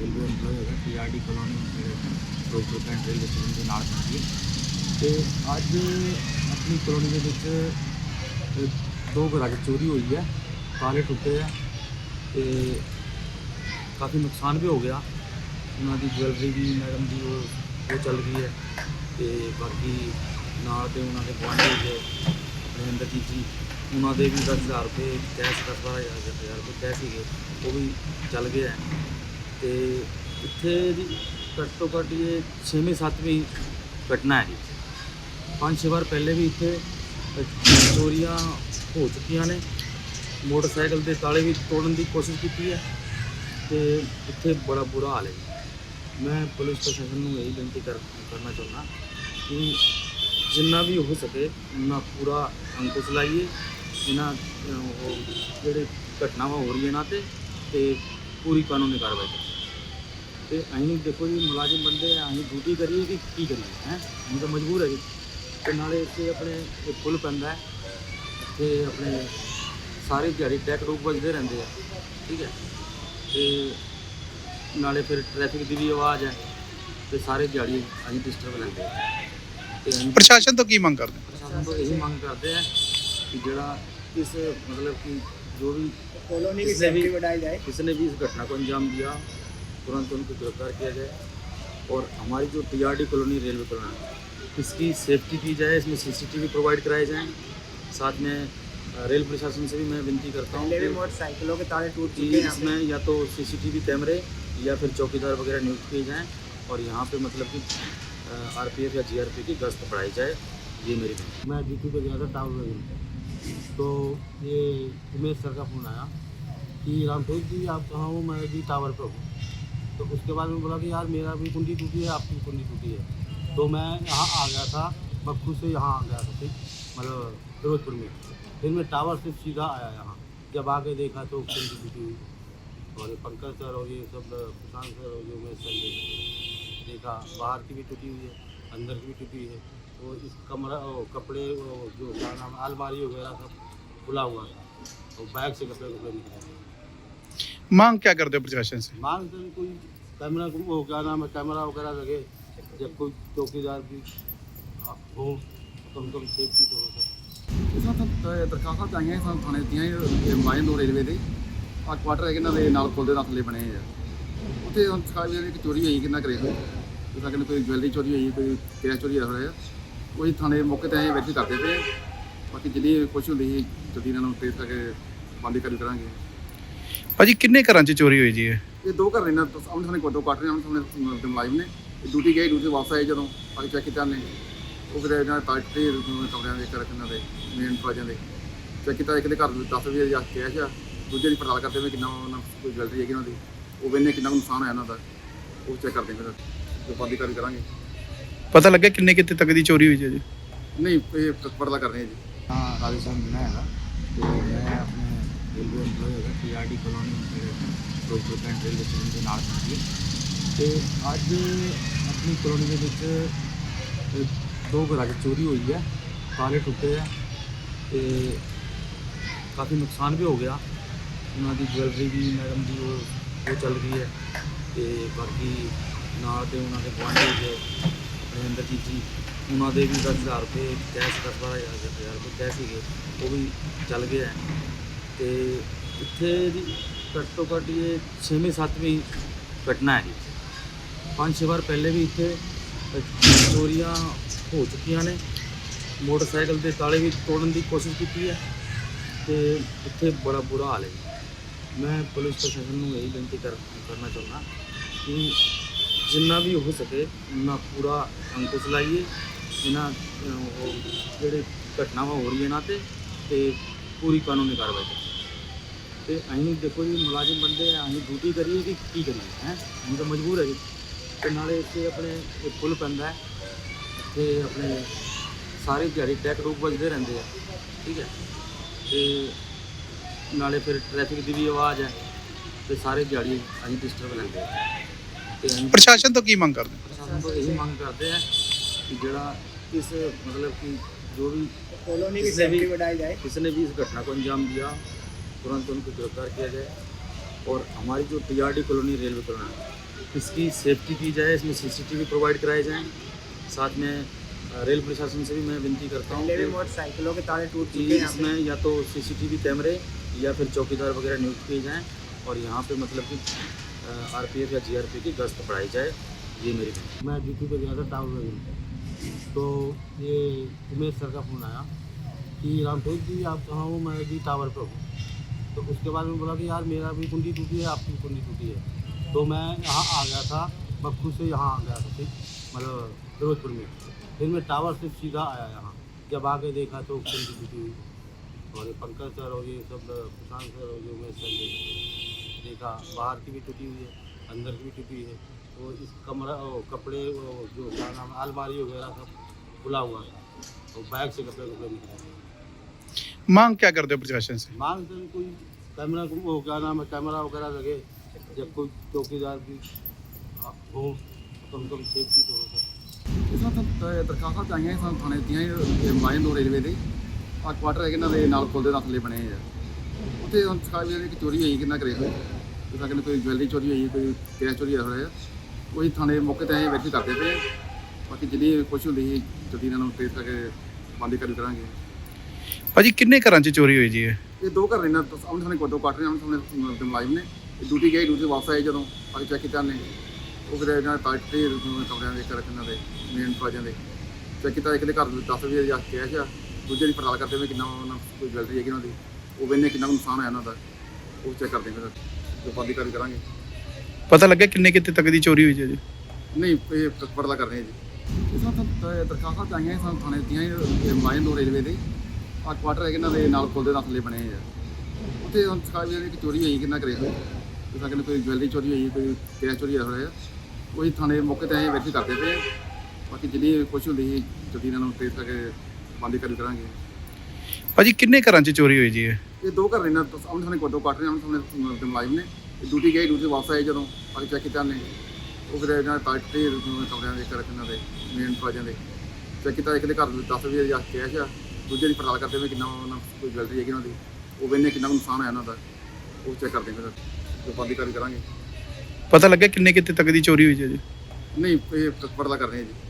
Railway EMPLOYE ਹੈਗਾ ਟੀਆਰਡੀ colony ਜਿਹੜੇ Firozpur cantt railway station ਦੇ ਨਾਲ ਪੈਂਦੀ ਹੈ। ਤੇ ਅੱਜ ਆਪਣੀ ਕਲੋਨੀ ਦੇ ਵਿੱਚ ਦੋ ਘਰਾਂ 'ਚ ਚੋਰੀ ਹੋਈ ਹੈ ਤਾਲੇ ਟੁੱਟੇ ਆ, ਤੇ ਕਾਫੀ ਨੁਕਸਾਨ ਵੀ ਹੋ ਗਿਆ। ਉਹਨਾਂ ਦੀ ਜਵੈਲਰੀ ਵੀ ਮੈਡਮ ਦੀ ਉਹ ਉਹ ਚੱਲ ਗਈ ਹੈ, ਤੇ ਬਾਕੀ ਨਾਲ ਦੇ ਉਹਨਾਂ ਦੇ ਗੁਆਂਢੀ ਦੇ ਆਪਣੇ ਅੰਦਰਜੀਤ ਜੀ, ਉਹਨਾਂ ਦੇ ਵੀ 10000 ਰੁਪਏ, ਕੈਸ਼ ਦਸ ਬਾਰਾਂ ਹਜ਼ਾਰ ਹਜ਼ਾਰ ਰੁਪਏ ਕੈਸ਼ ਸੀਗੇ, ਉਹ ਵੀ ਚੱਲ ਗਏ ਹੈ ਤੇ ਇੱਥੇ ਦੀ ਘੱਟੋ ਘੱਟ ਇਹ ਛੇਵੀਂ ਸੱਤਵੀਂ ਘਟਨਾ ਹੈ ਜੀ। ਪੰਜ ਛੇ ਵਾਰ ਪਹਿਲੇ ਵੀ ਇੱਥੇ ਚੋਰੀਆਂ ਹੋ ਚੁੱਕੀਆਂ ਨੇ। ਮੋਟਰਸਾਈਕਲ ਦੇ ਤਾਲੇ ਵੀ ਤੋੜਨ ਦੀ ਕੋਸ਼ਿਸ਼ ਕੀਤੀ ਹੈ ਤੇ ਇੱਥੇ ਬੜਾ ਬੁਰਾ ਹਾਲ ਹੈ ਮੈਂ ਪੁਲਿਸ ਪ੍ਰਸ਼ਾਸਨ ਨੂੰ ਇਹੀ ਬੇਨਤੀ ਕਰ ਕਰਨਾ ਚਾਹੁੰਦਾ ਕਿ ਜਿੰਨਾ ਵੀ ਹੋ ਸਕੇ ਉਹਨਾਂ ਪੂਰਾ ਅੰਕੁਸ਼ ਲਾਈਏ। ਇਹਨਾਂ ਅ, ਉਹ ਜਿਹੜੇ ਘਟਨਾਵਾਂ ਹੋ ਰਹੀਆਂ ਇਹਨਾਂ ਤੇ ਤੇ ਪੂਰੀ ਕਾਨੂੰਨੀ ਕਾਰਵਾਈ ਕਰੀਏ। ਤੇ ਅਸੀਂ ਦੇਖੋ ਜੀ ਮੁਲਾਜ਼ਮ ਬੰਦੇ ਆ ਅਸੀਂ ਡਿਊਟੀ ਕਰੀਏ ਕਿ ਕੀ ਕਰੀਏ ਹੈ ਅਸੀਂ ਤਾਂ ਮਜਬੂਰ ਹੈ ਜੀ ਤੇ ਨਾਲੇ ਇੱਥੇ ਆਪਣੇ ਇਹ ਪੁਲ ਪੈਂਦਾ ਹੈ ਇੱਥੇ ਆਪਣੇ ਸਾਰੇ ਦਿਹਾੜੀ ਟੈਕ ਰੂਪ ਵੱਜਦੇ ਰਹਿੰਦੇ ਆ ਠੀਕ ਹੈ ਤੇ ਨਾਲੇ ਫਿਰ ਟ੍ਰੈਫਿਕ ਦੀ ਵੀ ਆਵਾਜ਼ ਹੈ ਤੇ ਸਾਰੇ ਦਿਹਾੜੀ ਅਸੀਂ ਡਿਸਟਰਬ ਲੈਂਦੇ ਆ ਤੇ ਅਸੀਂ ਪ੍ਰਸ਼ਾਸਨ ਤੋਂ ਕੀ ਮੰਗ ਕਰਦੇ ਹੋ? ਪ੍ਰਸ਼ਾਸਨ ਤੋਂ ਇਹੀ ਮੰਗ ਕਰਦੇ ਆ ਕਿ ਜਿਹੜਾ ਇਸ मतलब कि जो भी कॉलोनी की इसने भी- सेफ्टी बढ़ाई जाए किसने भी इस घटना को अंजाम दिया तुरंत उनको गिरफ़्तार किया जाए और हमारी जो टीआरडी कॉलोनी रेलवे कॉलोनी है, इसकी सेफ्टी की जाए इसमें सीसीटीवी प्रोवाइड कराए जाएँ। साथ में रेल प्रशासन से भी मैं विनती करता हूँ मोटरसाइकिलों के तारे टूट कि चुके हैं। इसमें या तो सीसीटीवी कैमरे या फिर चौकीदार वगैरह नियुक्त किए जाएँ और यहाँ पे मतलब कि आरपीएफ या जीआरपी की गश्त बढ़ाई जाए ये मेरी विनती मैं ड्यूटी पे गया था टावर में तो ये उमेश सर का फ़ोन आया कि रामटेक जी आप कहाँ हो? मैं जी टावर पर हूँ। तो उसके बाद में बोला कि यार मेरा भी कुंडी टूटी है, आपकी भी कुंडी टूटी है। तो मैं यहाँ आ गया था बख्खू से यहाँ आ गया था ठीक मतलब फिरोजपुर में। फिर मैं टावर से सीधा आया यहाँ, जब आके देखा तो कुंडी टूटी हुई। और पंकज सर और ये सब प्रशांत सर और ये उमेश सर देखा बाहर की भी टूटी हुई है, अंदर की भी टूटी है। तो इस कमरा कपड़े वो जो क्या नाम अलमारी वगैरह सब खुला हुआ था। तो बैग से कपड़े कपड़े निकले। मांग क्या करते हो प्रशासन से मांग तो कोई कैमरा वो क्या नाम है कैमरा वगैरह लगे जब कोई चौकीदार भी हो कम से कम सेफ्टी तो हो सके ਇਸ ਤੋਂ ਦਰਖਾਸਤਾਂ ਚਾਹੀਆਂ ਸਾਨੂੰ ਥਾਣੇ ਦੀਆਂ ਇਹ ਮਾਇਨ ਦੋ ਰੇਲਵੇ ਦੇ ਆ ਕੁਆਟਰ ਹੈ ਇਹਨਾਂ ਦੇ ਨਾਲ ਪੁਲ ਦੇ ਨਾਲ ਥੱਲੇ ਬਣੇ ਆ ਉੱਥੇ ਹੁਣ ਸਕਾਈ ਵੇਲੇ ਇੱਕ ਚੋਰੀ ਹੋਈ ਕਿੰਨਾ ਕਰੇ ਹੋਈ ਜਿਸ ਤਰ੍ਹਾਂ ਕਿ ਕੋਈ ਜਵੈਲਰੀ ਚੋਰੀ ਹੋਈ ਕੋਈ ਕੈਸ਼ ਚੋਰੀ ਹੋਇਆ ਹੈ ਉਹੀ ਥਾਣੇ ਮੌਕੇ ਤੇ ਆਏ ਵੈਰੀਫਾਈ ਕਰਦੇ ਪਏ ਆ। ਬਾਕੀ ਜਿੰਨੀ ਕੁਛ ਹੁੰਦੀ ਸੀ ਜਲਦੀ ਇਹਨਾਂ ਨੂੰ ਟ੍ਰੇਸ ਕਰਕੇ ਬੰਦ ਕਰ ਕਰਾਂਗੇ ਭਾਜੀ ਕਿੰਨੇ ਘਰਾਂ 'ਚ ਚੋਰੀ ਹੋਈ ਜੀ ਇਹ? ਇਹ ਦੋ ਘਰ ਇਹਨਾਂ ਤੋਂ ਸਾਹਮਣੇ ਸਾਹਮਣੇ ਕੋਟੋ ਕੱਟ ਰਹੇ ਹਨ ਸਾਹਮਣੇ ਦੇ ਮੁਲਾਜ਼ਮ ਨੇ। ਡਿਊਟੀ ਗਏ ਡਿਊਟੀ ਵਾਪਸ ਆਏ ਜਦੋਂ ਅਸੀਂ ਚੈੱਕ ਕੀਤਾ ਨੇ ਉਹ ਫਿਰ ਇਹਨਾਂ ਪਾਰਟੀ ਕਮਰਿਆਂ ਦੇ ਕਰ ਕਿੰਨਾ ਦੇ ਮੇਨ ਪਾਜਾਂ ਦੇ। ਚੈੱਕ ਕੀਤਾ ਇੱਕ ਦੇ ਘਰ ਦੇ 10 ਵਜੇ ਜਾ ਕੇ ਆਇਆ ਦੂਜੇ ਦੀ ਪੜਤਾਲ ਕਰਦੇ ਵੀ ਕਿੰਨਾ ਉਹਨਾਂ ਕੋਈ ਗਲਤੀ ਹੈ ਉਹਨਾਂ ਦੀ। ਉਹ ਵੇਨੇ ਕਿੰਨਾ ਨੁਕਸਾਨ ਹੋਇਆ ਉਹਨਾਂ ਦਾ। ਉਹ ਚੈੱਕ ਕਰਦੇ ਫਿਰ ਜੋ ਬੰਦੀ ਕਰ ਕਰਾਂਗੇ। ਪਤਾ ਲੱਗਿਆ ਕਿੰਨੇ ਕਿਤੇ ਤੱਕ ਦੀ ਚੋਰੀ ਹੋਈ ਜੀ ਨਹੀਂ ਇਹ ਪੜਤਾਲ ਕਰ ਰਹੇ ਜੀ। ਹਾਂ ਰਾਜੇ ਸਾਹਿਬ ਮੈਂ ਹੈਗਾ ਤੇ ਮੈਂ ਰੇਲਵੇ ਐਮਪਲੋਈ ਹੈਗਾ CRD colony Ferozepur cantt railway station ਦੇ ਨਾਲ ਪੈਂਦੀ ਹੈ ਤੇ ਅੱਜ ਆਪਣੀ ਕਲੋਨੀ ਦੇ ਵਿੱਚ ਦੋ ਘਰਾਂ ਦੀ ਚੋਰੀ ਹੋਈ ਹੈ ਤਾਲੇ ਟੁੱਟੇ ਆ ਤੇ ਕਾਫੀ ਨੁਕਸਾਨ ਵੀ ਹੋ ਗਿਆ। ਉਹਨਾਂ ਦੀ ਜਵੈਲਰੀ ਵੀ ਮੈਡਮ ਦੀ ਉਹ ਉਹ ਚੱਲ ਗਈ ਹੈ, ਤੇ ਬਾਕੀ ਨਾਲ ਦੇ ਉਹਨਾਂ ਦੇ ਗਵਾਂਢੀ ਦੇ ਮਹਿੰਦਰ ਜੀ ਜੀ, ਉਹਨਾਂ ਦੇ ਵੀ 10000 ਰੁਪਏ, ਕੈਸ਼ 12000 ਰੁਪਏ ਕੈਸ਼ ਸੀਗੇ, ਉਹ ਵੀ ਚੱਲ ਗਏ ਹੈ। ਤੇ ਇੱਥੇ ਦੀ ਘੱਟੋ ਘੱਟ ਇਹ ਛੇਵੀਂ ਸੱਤਵੀਂ ਘਟਨਾ ਹੈ ਜੀ। ਪੰਜ ਛੇ ਵਾਰ ਪਹਿਲੇ ਵੀ ਇੱਥੇ ਚੋਰੀਆਂ ਹੋ ਚੁੱਕੀਆਂ ਨੇ। ਮੋਟਰਸਾਈਕਲ ਦੇ ਤਾਲੇ ਵੀ ਤੋੜਨ ਦੀ ਕੋਸ਼ਿਸ਼ ਕੀਤੀ ਹੈ ਤੇ ਇੱਥੇ ਬੜਾ ਬੁਰਾ ਹਾਲ ਹੈ ਜੀ। ਮੈਂ ਪੁਲਿਸ ਪ੍ਰਸ਼ਾਸਨ ਨੂੰ ਇਹ ਬੇਨਤੀ ਕਰ ਕਰਨਾ ਚਾਹੁੰਦਾ ਕਿ ਜਿੰਨਾ ਵੀ ਹੋ ਸਕੇ ਉਹਨਾਂ ਪੂਰਾ ਅੰਕੁਸ਼ ਲਾਈਏ। ਇਹਨਾਂ ਅ, ਉਹ ਜਿਹੜੇ ਘਟਨਾਵਾਂ ਹੋ ਰਹੀਆਂ ਇਹਨਾਂ ਤੇ ਤੇ ਪੂਰੀ ਕਾਨੂੰਨੀ ਕਾਰਵਾਈ ਕਰੀ ਤੇ ਅਸੀਂ ਦੇਖੋ ਜੀ ਮੁਲਾਜ਼ਮ ਬੰਦੇ ਆ ਅਸੀਂ ਡਿਊਟੀ ਕਰੀਏ ਕਿ ਕੀ ਕਰੀਏ ਹੈ? ਅਸੀਂ ਤਾਂ ਮਜਬੂਰ ਹੈ ਜੀ ਤੇ ਨਾਲੇ ਇੱਥੇ ਆਪਣੇ ਇਹ ਪੁੱਲ ਪੈਂਦਾ ਤੇ ਆਪਣੇ ਸਾਰੇ ਦਿਹਾੜੀ ਟੈਕ ਰੂਪ ਵੱਜਦੇ ਰਹਿੰਦੇ ਆ ਠੀਕ ਹੈ? ਤੇ ਨਾਲੇ ਫਿਰ ਟ੍ਰੈਫਿਕ ਦੀ ਵੀ ਆਵਾਜ਼ ਹੈ ਤੇ ਸਾਰੇ ਦਿਹਾੜੀ ਅਸੀਂ ਡਿਸਟਰਬ ਲੈਂਦੇ ਆ। ਤੇ ਪ੍ਰਸ਼ਾਸਨ ਤੋਂ ਕੀ ਮੰਗ ਕਰਦੇ? ਪ੍ਰਸ਼ਾਸਨ ਤੋਂ ਇਹੀ ਮੰਗ ਕਰਦੇ ਆ ਕਿ ਜਿਹੜਾ ਇਸ ਮਤਲਬ ਕਿ जो भी कॉलोनी की भी- सेफ्टी बढ़ाई जाए। किसने भी इस घटना को अंजाम दिया तुरंत उनको गिरफ़्तार किया जाए। और हमारी जो टीआरडी कॉलोनी रेलवे कॉलोनी है, इसकी सेफ्टी की जाए इसमें सीसीटीवी प्रोवाइड कराए जाएँ। साथ में रेल प्रशासन से भी मैं विनती करता हूँ मोटरसाइकिलों के ताले टूट चुके हैं इसमें या तो सीसीटीवी कैमरे या फिर चौकीदार वगैरह नियुक्त किए जाएँ और यहाँ पे मतलब कि आरपीएफ या जीआरपी की गश्त बढ़ाई जाए। ये मेरी विनती मैं ड्यूटी पे गया था टावर में तो ये उमेश सर का फ़ोन आया कि रामफेज जी, आप कहाँ हो? मैं जी टावर पर हूँ। तो उसके बाद में बोला कि यार, मेरा भी कुंडी टूटी है, आपकी कुंडी टूटी है। तो मैं यहाँ आ गया था, मैं खुद से यहाँ आ गया था फिर मतलब फिरोजपुर में। फिर मैं टावर से सीधा आया यहाँ। जब आके देखा तो कुंडी टूटी हुई। और ये पंकज सर और ये सब, प्रशांत सर और ये उमेश सर देखा, बाहर की भी टूटी हुई है, अंदर की भी टूटी हुई है। तो इस कमरा वो कपड़े वो जो क्या नाम है, अलमारी वगैरह सब खुला हुआ था तो बैग से कपड़े कपड़े निकले मांग क्या करते हो प्रशासन से मांग से कोई कैमरा को- वो क्या नाम है कैमरा वगैरह लगे जब कोई चौकीदार भी हाँ, हो तो कम से कम सेफ्टी तो हो सके ਇਸ ਨਾਲ ਤਾਂ ਦਰਖਾਸਤਾਂ ਚਾਹੀਆਂ ਸਾਨੂੰ ਥਾਣੇ ਦੀਆਂ ਇਹ ਮਾਇਨ ਦੋ ਰੇਲਵੇ ਦੇ ਆ ਕੁਆਟਰ ਹੈਗੇ ਇਹਨਾਂ ਦੇ ਨਾਲ ਪੁਲ ਦੇ ਨਾਲ ਥੱਲੇ ਬਣੇ ਆ ਉੱਥੇ ਹੁਣ ਸਕਾਈ ਦੀ ਚੋਰੀ ਹੋਈ ਕਿੰਨਾ ਕਰੇ ਹੋਏ ਜਿਸ ਤਰ੍ਹਾਂ ਕਿ ਕੋਈ ਜਵੈਲਰੀ ਚੋਰੀ ਹੋਈ ਕੋਈ ਕੈਸ਼ ਚੋਰੀ ਹੋਇਆ ਉਹੀ ਥਾਣੇ ਮੌਕੇ ਤੇ ਆਏ ਵੈਰੀਫਾਈ ਕਰਦੇ ਪਏ। ਆ। ਬਾਕੀ ਜਿੰਨੀ ਕੋਸ਼ਿਸ਼ ਹੁੰਦੀ ਸੀ ਜਲਦੀ ਇਹਨਾਂ ਨੂੰ ਟ੍ਰੇਸ ਕਰਕੇ ਬੰਦ ਕਰ ਕਰਾਂਗੇ। ਭਾਜੀ ਕਿੰਨੇ ਘਰਾਂ 'ਚ ਚੋਰੀ ਹੋਈ ਜੀ ਇਹ? ਇਹ ਦੋ ਘਰ ਨੇ ਨਾ ਸਾਹਮਣੇ ਸਾਹਮਣੇ ਦੋ ਕੁਆਟਰ ਨੇ ਸਾਹਮਣੇ ਸਾਹਮਣੇ ਮੁਲਾਜ਼ਮ ਨੇ। ਇਹ ਡਿਊਟੀ ਗਏ ਡਿਊਟੀ ਵਾਪਸ ਆਏ ਜਦੋਂ ਆ ਚੈੱਕ ਕੀਤਾ ਨੇ ਉਹ ਫਿਰ ਇਹਨਾਂ ਨੇ ਤਾਜ ਤੇ ਕਮਰਿਆਂ ਦੇ ਕਰ ਇਹਨਾਂ ਦੇ ਮੇਨ ਦਰਵਾਜ਼ਿਆਂ ਦੇ। ਚੈੱਕ ਕੀਤਾ ਇੱਕ ਦੇ ਘਰ ਦੇ 10 ਵਜੇ ਜਾ ਕੇ ਕੈਸ਼ ਆ ਦੂਜੇ ਦੀ ਪੜਤਾਲ ਕਰਦੇ ਹੋਏ ਕਿੰਨਾ ਉਹਨਾਂ ਕੋਈ ਜਵੈਲਰੀ ਹੈਗੀ ਉਹਨਾਂ ਦੀ। ਉਹ ਵੇਨੇ ਕਿੰਨਾ ਕੁ ਨੁਕਸਾਨ ਹੋਇਆ ਉਹਨਾਂ ਦਾ। ਉਹ ਚੈੱਕ ਕਰਦੇ ਫਿਰ ਜੋ ਬੰਦੀ ਕਰ ਕਰਾਂਗੇ। ਪਤਾ ਲੱਗਿਆ ਕਿੰਨੇ ਕਿਤੇ ਤੱਕ ਦੀ ਚੋਰੀ ਹੋਈ ਜੀ? ਨਹੀਂ ਇਹ ਪੜਤਾਲ ਕਰ ਰਹੇ ਹਾਂ ਜੀ। ਇਸ ਤਾਂ ਦਰਖਾਸਤਾਂ ਚਾਹੀਆਂ ਸਾਨੂੰ ਥਾਣੇ ਦੀਆਂ ਇਹ ਮਾਇਨ ਦੋ ਰੇਲਵੇ ਦੇ। ਆ ਕੁਆਟਰ ਹੈਗੇ ਇਹਨਾਂ ਦੇ ਨਾਲ ਪੁਲ ਦੇ ਥੱਲੇ ਬਣੇ ਆ। ਉੱਥੇ ਹੁਣ ਸਕਾਈ ਦੀ ਚੋਰੀ ਹੋਈ ਕਿੰਨਾ ਕਰੇ ਜਿਸ ਤਰ੍ਹਾਂ ਕਿ ਕੋਈ ਜਵੈਲਰੀ ਚੋਰੀ ਹੋਈ ਕੋਈ ਕੈਸ਼ ਚੋਰੀ ਹੋਇਆ ਉਹੀ ਥਾਣੇ ਮੌਕੇ ਤੇ ਆਏ ਵੈਰੀਫਾਈ ਕਰਦੇ ਪਏ। ਬਾਕੀ ਜਿੰਨੀ ਕੋਸ਼ਿਸ਼ ਹੁੰਦੀ ਸੀ ਜਲਦੀ ਇਹਨਾਂ ਨੂੰ ਟ੍ਰੇਸ ਕਰਕੇ ਬੰਦ ਕਰ ਕਰਾਂਗੇ। ਭਾਜੀ ਕਿੰਨੇ ਘਰਾਂ 'ਚ ਚੋਰੀ ਹੋਈ ਜੀ ਇਹ? ਇਹ ਦੋ ਘਰ ਨੇ ਨਾ ਸਾਹਮਣੇ ਸਾਹਮਣੇ ਦੋ ਕੁਆਟਰ ਨੇ ਸਾਹਮਣੇ ਸਾਹਮਣੇ ਮੁਲਾਜ਼ਮ ਨੇ। ਡਿਊਟੀ ਗਏ ਡਿਊਟੀ ਵਾਪਸ ਆਏ ਜਦੋਂ ਆ ਚੈੱਕ ਕੀਤਾ ਨੇ ਉਹ ਫਿਰ ਇਹਨਾਂ ਨੇ ਤਾਜ ਤੇ ਕਮਰਿਆਂ ਦੇ ਕਰ ਇਹਨਾਂ ਦੇ ਮੇਨ ਦਰਵਾਜ਼ਿਆਂ ਦੇ ਚੈੱਕ ਕੀਤਾ ਇੱਕ ਦੇ ਘਰ ਦੇ 10 ਵਜੇ ਜਾ ਕੇ ਕੈਸ਼ ਆ। ਦੂਜੇ ਦੀ ਪੜਤਾਲ ਕਰਦੇ ਹੋਏ ਕਿੰਨਾ ਉਹਨਾਂ ਕੋਈ ਜਵੈਲਰੀ ਹੈਗੀ ਉਹਨਾਂ ਦੀ। ਉਹ ਵੇਨੇ ਕਿੰਨਾ ਕੁ ਨੁਕਸਾਨ ਹੋਇਆ ਉਹਨਾਂ ਦਾ। ਉਹ ਚੈੱਕ ਕਰਦੇ ਫਿਰ। ਜੋ ਬੰਦੀ ਕਰ ਕਰਾਂਗੇ। ਪਤਾ ਲੱਗਿਆ ਕਿੰਨੇ ਕਿਤੇ ਤੱਕ ਦੀ ਚੋਰੀ ਹੋਈ ਜੀ? ਨਹੀਂ ਇਹ ਪੜਤਾਲ ਕਰ ਰਹੇ ਜੀ।